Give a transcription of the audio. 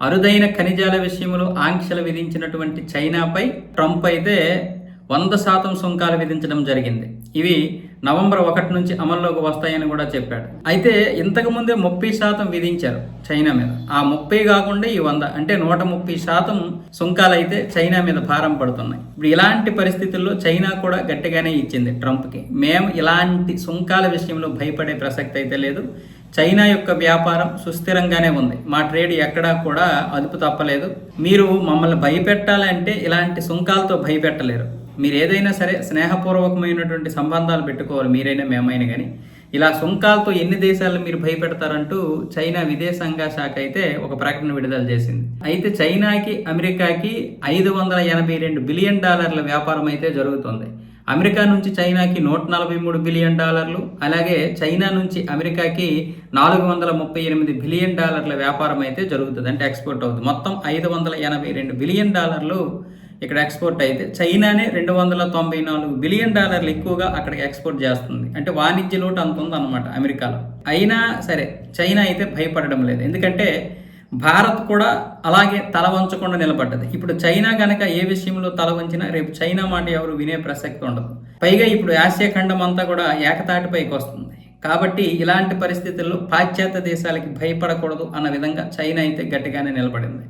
అరుదైన ఖనిజాల విషయంలో ఆంక్షలు విధించినటువంటి చైనాపై ట్రంప్ అయితే వంద శాతం సుంకాలు విధించడం జరిగింది. ఇవి నవంబర్ ఒకటి నుంచి అమల్లోకి వస్తాయని కూడా చెప్పాడు. అయితే ఇంతకుముందే ముప్పై శాతం విధించారు చైనా మీద. ఆ ముప్పై కాకుండా ఈ వంద అంటే నూట ముప్పై శాతం సుంకాలు అయితే చైనా మీద భారం పడుతున్నాయి. ఇప్పుడు ఇలాంటి పరిస్థితుల్లో చైనా కూడా గట్టిగానే ఇచ్చింది ట్రంప్కి. మేము ఇలాంటి సుంకాల విషయంలో భయపడే ప్రసక్తి అయితే లేదు. చైనా యొక్క వ్యాపారం సుస్థిరంగానే ఉంది. మా ట్రేడ్ ఎక్కడా కూడా అదుపు తప్పలేదు. మీరు మమ్మల్ని భయపెట్టాలంటే ఇలాంటి సుంకాలతో భయపెట్టలేరు. మీరు ఏదైనా సరే స్నేహపూర్వకమైనటువంటి సంబంధాలు పెట్టుకోవాలి. మీరైనా మేమైనా కానీ ఇలా సుంకాలతో ఎన్ని దేశాలను మీరు భయపెడతారంటూ చైనా విదేశాంగ శాఖ అయితే ఒక ప్రకటన విడుదల చేసింది. అయితే చైనాకి అమెరికాకి ఐదు వందల ఎనభై రెండు బిలియన్ డాలర్ల వ్యాపారం అయితే జరుగుతుంది. అమెరికా నుంచి చైనాకి నూట నలభై మూడు బిలియన్ డాలర్లు అలాగే చైనా నుంచి అమెరికాకి నాలుగు వందల ముప్పై ఎనిమిది బిలియన్ డాలర్ల వ్యాపారం అయితే జరుగుతుంది అంటే ఎక్స్పోర్ట్ అవుతుంది. మొత్తం ఐదు వందల ఎనభై రెండు బిలియన్ డాలర్లు ఇక్కడ ఎక్స్పోర్ట్ అయితే చైనానే రెండు వందల తొంభై నాలుగు బిలియన్ డాలర్లు ఎక్కువగా అక్కడికి ఎక్స్పోర్ట్ చేస్తుంది. అంటే వాణిజ్య లోటు అంత ఉందన్నమాట అమెరికాలో. అయినా సరే చైనా అయితే భయపడడం లేదు. ఎందుకంటే భారత్ కూడా అలాగే తల వంచకుండా నిలబడ్డది. ఇప్పుడు చైనా కనుక ఏ విషయంలో తల వంచినా రేపు చైనా మాట ఎవరు వినే ప్రసక్తి ఉండదు. పైగా ఇప్పుడు ఆసియా ఖండం అంతా కూడా ఏకతాటిపైకి వస్తుంది. కాబట్టి ఇలాంటి పరిస్థితుల్లో పాశ్చాత్య దేశాలకి భయపడకూడదు అన్న విధంగా చైనా అయితే గట్టిగానే నిలబడింది.